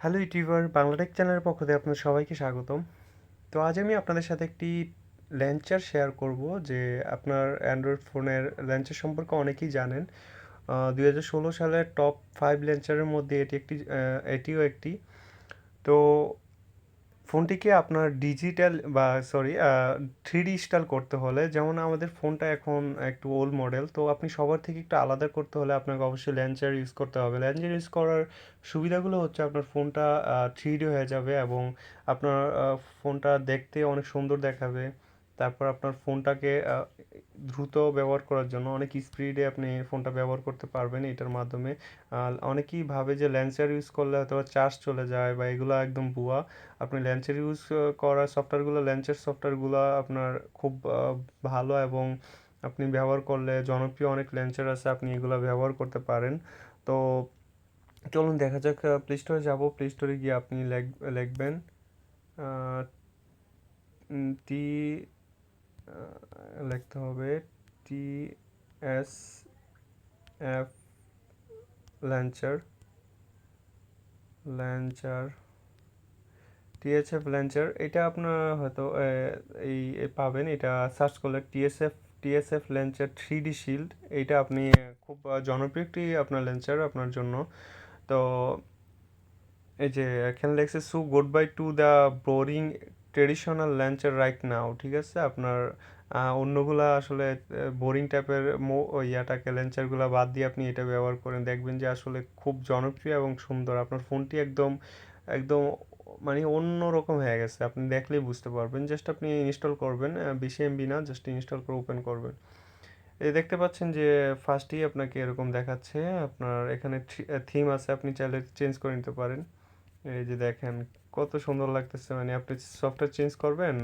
Hello YouTuber Bangla Tech চ্যানেলের পক্ষ থেকে আপনাদের সবাইকে স্বাগতম। তো আজ আমি আপনাদের সাথে একটি ল্যাঞ্চার শেয়ার করব যে আপনার অ্যান্ড্রয়েড ফোনের ল্যাঞ্চার সম্পর্কে অনেকেই জানেন। দুই হাজার ষোলো সালের টপ ফাইভ ল্যাঞ্চারের মধ্যে এটি একটি এটিও একটি। তো ফোনটিকে আপনার ডিজিটাল বা সরি থ্রি ডি স্টাইল করতে হলে, যেমন আমাদের ফোনটা এখন একটু ওল্ড মডেল তো আপনি সবার থেকে একটু আলাদা করতে হলে আপনাকে অবশ্যই ল্যান্সার ইউজ করতে হবে। ল্যান্সার ইউজ করার সুবিধাগুলো হচ্ছে আপনার ফোনটা থ্রি ডি হয়ে যাবে এবং আপনার ফোনটা দেখতে অনেক সুন্দর দেখাবে। তারপর আপনার ফোনটাকে দ্রুত ব্যবহার করার জন্য, অনেক স্পিডে আপনি ফোনটা ব্যবহার করতে পারবেন এটার মাধ্যমে। অনেকেই ভাবে যে ল্যান্সার ইউজ করলে হয়তো চার্জ চলে যায় বা এগুলো একদম ভুয়া। আপনি ল্যান্সের ইউজ করা সফটওয়্যারগুলো ল্যান্সের সফটওয়্যারগুলো আপনার খুব ভালো এবং আপনি ব্যবহার করলে জনপ্রিয় অনেক ল্যান্সার আছে, আপনি এগুলো ব্যবহার করতে পারেন। তো চলুন দেখা যাক প্লে স্টোরে যাব। প্লে স্টোরে গিয়ে আপনি লেখ- লিখবেন টি লিখতে হবে T S F lancer lancer TSF launcher এটা আপনার হয়তো এই পাবেন, এটা সার্চ করলে TSF TSF launcher three D shield এইটা আপনি খুব জনপ্রিয় একটি আপনার ল্যান্চার আপনার জন্য। তো, এই যে, এখানে লেখছে so good bye to the boring traditional launcher right now ঠিক আছে? আপনার অন্যগুলা আসলে বোরিং টাইপের মো, ইয়াটাকে ল্যান্চারগুলো বাদ দিয়ে আপনি এটা ব্যবহার করেন। দেখবেন যে আসলে খুব জনপ্রিয় এবং সুন্দর। আপনার ফোনটি একদম একদম মানে অন্য রকম হয়ে গেছে। আপনি দেখলেই বুঝতে পারবেন। জাস্ট আপনি ইনস্টল করবেন বেশি এমবি না জাস্ট ইনস্টল করে ওপেন করবেন। এই দেখতে পাচ্ছেন যে ফার্স্টেই আপনাকে এরকম দেখাচ্ছে। আপনার এখানে থিম আছে। আপনি চাইলে চেঞ্জ করে নিতে পারেন। এই যে দেখেন কত সুন্দর লাগতেছে। মানে আপনি সফটওয়্যার চেঞ্জ করবেন,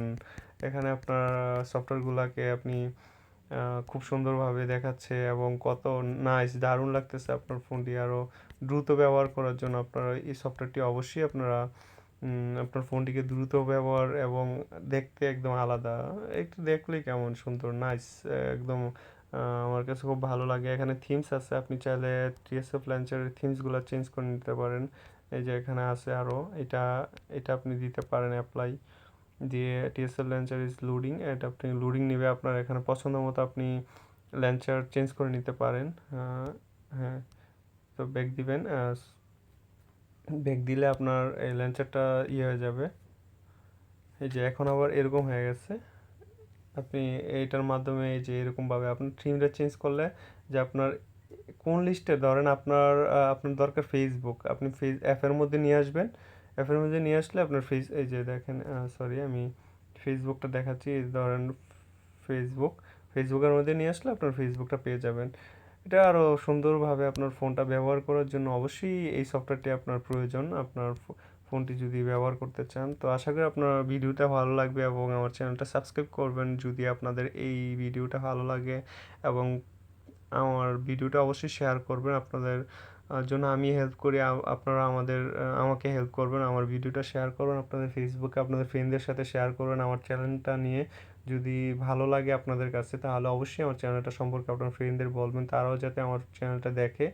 এখানে আপনার সফটওয়্যারগুলোকে আপনি খুব সুন্দরভাবে দেখাচ্ছে এবং কত নাইস দারুণ লাগতেছে আপনার ফোনটি আরও দ্রুত ব্যবহার করার জন্য আপনারা এই সফটওয়্যারটি অবশ্যই আপনারা আপনার ফোনটিকে দ্রুত ব্যবহার এবং দেখতে একদম আলাদা। একটু দেখলেই কেমন সুন্দর নাইস একদম আমার কাছে খুব ভালো লাগে। এখানে থিমস আছে, আপনি চাইলে টিএসএফ লঞ্চারের থিমসগুলো চেঞ্জ করে নিতে পারেন। এই যে এখানে আছে আরও এটা এটা আপনি দিতে পারেন অ্যাপ্লাই দিয়ে টিএসএল ল্যান্চার ইজ লোডিং এটা আপনি লোডিং নেবে আপনার এখানে পছন্দ মতো আপনি ল্যান্চার চেঞ্জ করে নিতে পারেন হ্যাঁ তো ব্যাগ দিবেন ব্যাগ দিলে আপনার এই ল্যান্চারটা ইয়ে হয়ে যাবে। এই যে এখন আবার এরকম হয়ে গেছে। আপনি এইটার মাধ্যমে এই যে এরকমভাবে আপনার থিমটা চেঞ্জ করলে যে আপনার কোন লিস্টে? ধরেন আপনার আপনার দরকার ফেসবুক আপনি ফেস, অ্যাপের মধ্যে নিয়ে আসবেন। অ্যাপের মধ্যে নিয়ে আসলে আপনার ফেস, এই যে দেখেন সরি আমি ফেসবুকটা দেখাচ্ছি। ধরেন ফেসবুক ফেসবুকের মধ্যে নিয়ে আসলে আপনার ফেসবুকটা পেয়ে যাবেন। এটা আরও সুন্দরভাবে আপনার ফোনটা ব্যবহার করার জন্য অবশ্যই এই সফটওয়্যারটি আপনার প্রয়োজন। আপনার ফোনটি যদি ব্যবহার করতে চান। তো আশা করি আপনার ভিডিওটা ভালো লাগবে এবং আমার চ্যানেলটা সাবস্ক্রাইব করবেন যদি আপনাদের এই ভিডিওটা ভালো লাগে এবং আমার ভিডিওটা অবশ্যই শেয়ার করবেন। আপনাদের জন্য আমি হেল্প করি। আপনারা আমাদের আমাকে হেল্প করবেন। আমার ভিডিওটা শেয়ার করবেন। আপনাদের ফেসবুকে আপনাদের ফ্রেন্ডদের সাথে শেয়ার করবেন। আমার চ্যানেলটা নিয়ে যদি ভালো লাগে আপনাদের কাছে, তাহলে অবশ্যই আমার চ্যানেলটা সম্পর্কে আপনার ফ্রেন্ডদের বলবেন। তারাও যাতে আমার চ্যানেলটা দেখে।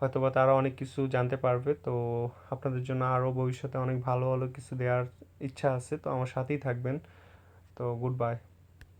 হয়তো বা তারা অনেক কিছু জানতে পারবে। তো আপনাদের জন্য আরও ভবিষ্যতে অনেক ভালো ভালো কিছু দেওয়ার ইচ্ছা আছে। তো আমার সাথেই থাকবেন। তো গুড বাই